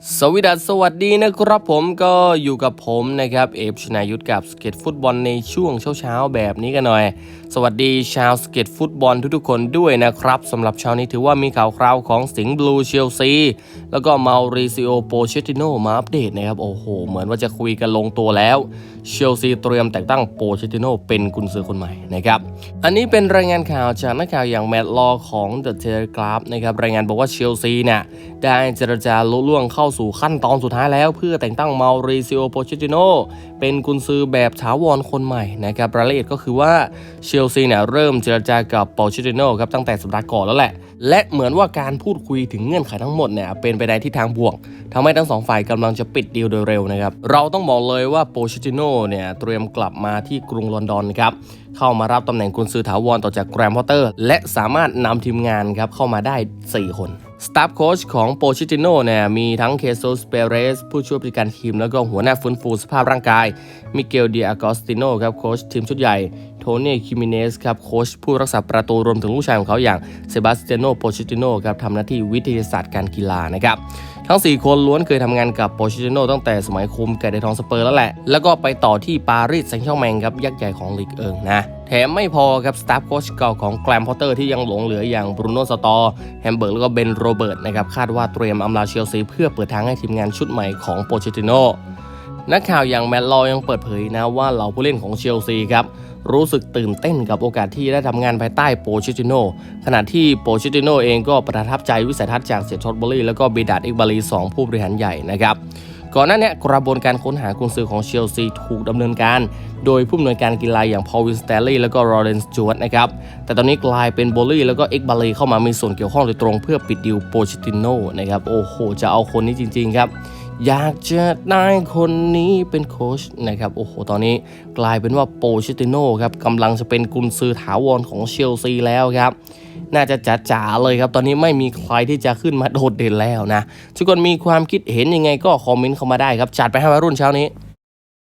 สวัสดีสวัสดีนะครับผมก็อยู่กับผมนะครับเอฟชนายุทธกับสเก็ตฟุตบอลในช่วงเช้าๆแบบนี้กันหน่อย สวัสดีชาวสเก็ตฟุตบอลทุกๆคนด้วยนะครับสำหรับเช้านี้ถือว่ามีข่าวคราวของสิงห์บลูเชลซีแล้วก็มาริซิโอโปเชติโนมาอัปเดตนะครับ โอ้โห เหมือนว่าจะคุยกันลงตัวแล้วเชลซีเตรียมแต่งตั้งโปเชติโนเป็นกุนซือคนใหม่นะครับอันนี้เป็นรายงานข่าวจากนักข่าวอย่างแมตต์ลอของ The Telegraph นะครับรายงานบอกว่าเชลซีเนี่ยได้เจรจาลุล่วงเข้าสู่ขั้นตอนสุดท้ายแล้ว เพื่อแต่งตั้งมาริซิโอโปเชติโนเป็นกุนซือแบบถาวรคนใหม่นะครับรายละเอียดก็คือว่าเชลซีเนี่ยเริ่มเจรจากับโปเชติโนครับตั้งแต่สัปดาห์ก่อนแล้วแหละ และเหมือนว่าการพูดคุยถึงเงื่อนไขทั้งหมดเนี่ยเป็นไปในทิศทางบวกทำให้ทั้งสองฝ่ายกำลังจะปิดดีลโดยเร็วนะครับเราต้องบอกเลยว่าโปเชติโนเนี่ยเตรียมกลับมาที่กรุงลอนดอนครับเข้ามารับตำแหน่งกุนซือถาวรต่อจากแกรมพอตเตอร์ และสามารถนำทีมงานครับเข้ามาได้ 4 คน สตาฟโค้ชของโปชิติโน่เนี่ยมีทั้งเคโซสเปเรสผู้ช่วยผู้จัดการทีม แล้วก็หัวหน้าฟื้นฟูสภาพร่างกาย มิเกลเดียอากอสติโนครับโค้ชทีมชุดใหญ่ โทนี่คิมิเนสครับโค้ชผู้รักษาประตูรวมถึงลูกชายของเขาอย่างเซบาสเตียโนโปชิติโน่ครับทำหน้าที่วิทยาศาสตร์การกีฬานะครับทั้ง 4 คนล้วนเคยทำงานกับโปชิติโน่ตั้งแต่สมัยคุมแก่ไดทองสเปอร์แล้วแหละ แล้วก็ไปต่อที่ปารีสแซงต์แชร์แมงครับยักษ์ใหญ่ของลีกเอิงนะ แถมไม่พอครับสตาฟโค้ชเก่าของแกรมพอตเตอร์ที่ยังหลงเหลืออย่างบรูโน่สตอร์แฮมเบิร์กแล้วก็เบนโรเบิร์ตนะครับคาดว่าเตรียมอำลาเชลซีเพื่อเปิดทางให้ทีมงานชุดใหม่ของโปเชติโนนักข่าวอย่างแมตต์ลอยังเปิดเผยนะว่าเหล่าผู้เล่นของเชลซีครับรู้สึกตื่นเต้นกับโอกาสที่ได้ทำงานภายใต้โปเชติโนขณะที่โปเชติโนเองก็ประทับใจวิสัยทัศน์จากเสียท็อตบอลลี่แล้วก็เบดาดอิกบาลีสองผู้บริหารใหญ่นะครับ ก่อนหน้านี้กระบวนการค้นหากุญซือของเชลซีถูกดำเนินการ โดยผู้อำนวยการกีฬาอย่างพอลวินสเตลลี่แล้วก็รอเรนส์จวตนะครับ แต่ตอนนี้กลายเป็นโบลลี่แล้วก็เอ็กบาลีเข้ามามีส่วนเกี่ยวข้องโดยตรงเพื่อปิดดิวโปชิติโนนะครับ โอ้โห จะเอาคนนี้จริง ๆ ครับ อยากจะได้คนนี้เป็นโค้ชนะครับ โอ้โห ตอนนี้กลายเป็นว่าโปชิติโนครับกำลังจะเป็นกุนซือถาวรของเชลซีแล้วครับ น่าจะจ๋าๆเลยครับ ตอนนี้ไม่มีใครที่จะขึ้นมาโดดเด่นแล้วนะทุกคนมีความคิดเห็นยังไงก็คอมเมนต์เข้ามาได้ครับจัดไปให้วัยรุ่นเช้านี้